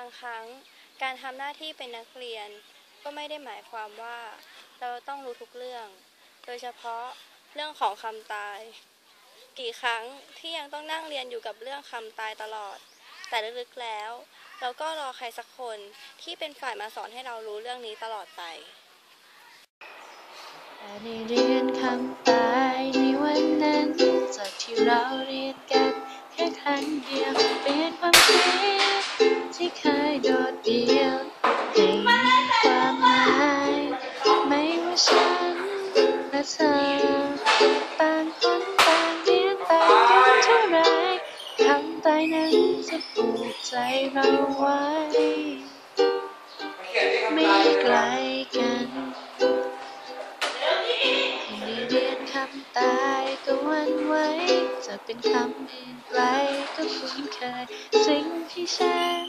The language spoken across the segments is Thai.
างครั้งการทำหน้าที่เป็นนักเรียน ก็ไม่ได้หมายความว่า เราต้องรู้ทุกเรื่อง โดยเฉพาะเรื่องของคำตาย กี่ครั้งที่ยังต้องนั่งเรียนอยู่กับเรื่องคำตายตลอด แต่ลึกๆแล้ว เราก็รอใครสักคนที่เป็นฝ่ายมาสอนให้เรารู้เรื่องนี้ตลอดไปแต่ในเรียนคำตายในวันนั้น จากที่เราเรียนกันแค่ครั้งเดียวเปลี่ยน ฉันและเธอต่างคนต่างเรียนต่างกันเท่าไรคำตายนั้นจะผูกใจเราไว้ ไม่ไกลกันให้เรียนคำตายก็วันไหวจะเป็นคำอื่นไกลก็คุ้นเคย สิ่งที่ฉัน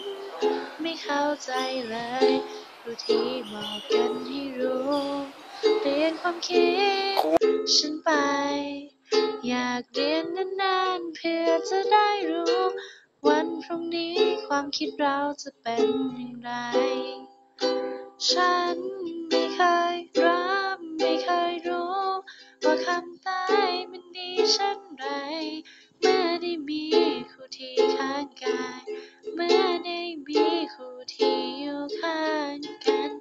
ไม่เข้าใจเลยรู้ที่บอกกันให้รู้ เปลี่ยนความคิด ฉันไป อยากเรียนนานๆเพื่อจะได้รู้ วันพรุ่งนี้ความคิดเราจะเป็นอย่างไร ฉันไม่เคยรับไม่เคยรู้ ว่าคำตายมันดีเช่นไร เมื่อได้มีคู่ที่ข้างกาย เมื่อได้มีคู่ที่อยู่ข้างกัน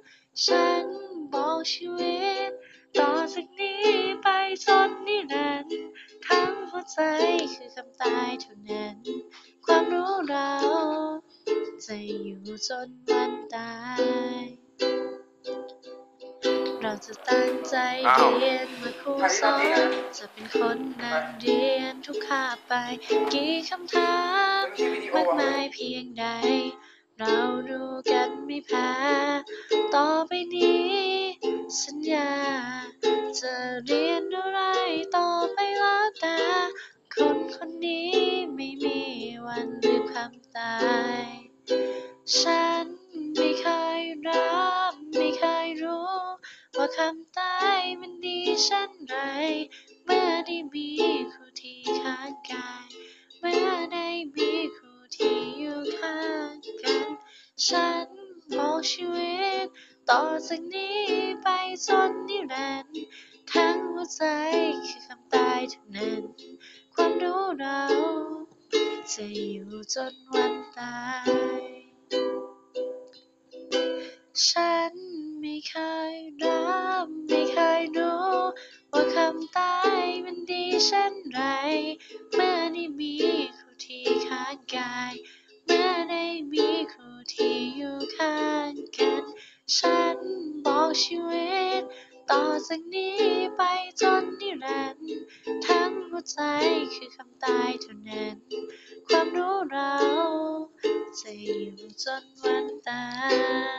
ฉันบอกชีวิตต่อจากนี้ไป จนนิรันดร์ทั้งหัวใจคือคำตายเท่านั้น ความรู้เรา จะอยู่จนวันตาย เราจะตั้งใจเรียนเมื่อครูสอนจะเป็นคนนั่งเรียนทุกคาบไป กี่คำถามมากมายเพียงใด เราดูกันไม่แพ้ต่อไปนี้ สัญญา จะเรียนอะไรต่อไปแล้วแต่ คนคนนี้ไม่มีวันลืมคำตาย ฉันไม่เคยรับไม่เคยรู้ ว่าคำตายมันดีเช่นไร เมื่อได้มีคู่ที่ข้างกาย เมื่อได้มีคู่ที่อยู่ข้างกัน ฉันบอกชีวิต ต่อจากนี้ไปจนนิรันดร์ ทั้งหัวใจคือคำตายเท่านั้น ความรู้เราจะอยู่จนวันตาย ฉันไม่เคยรับไม่เคยรู้ว่าคำตายมันดีเช่นไร เมื่อได้มีครูที่ข้างกาย เมื่อได้มีครูที่อยู่ข้างกัน ฉันบอกชีวิต ต่อจากนี้ไปจนนิรันดร์ทั้งหัวใจคือคำตายเท่านั้น ความรู้เราจะอยู่จนวันตาย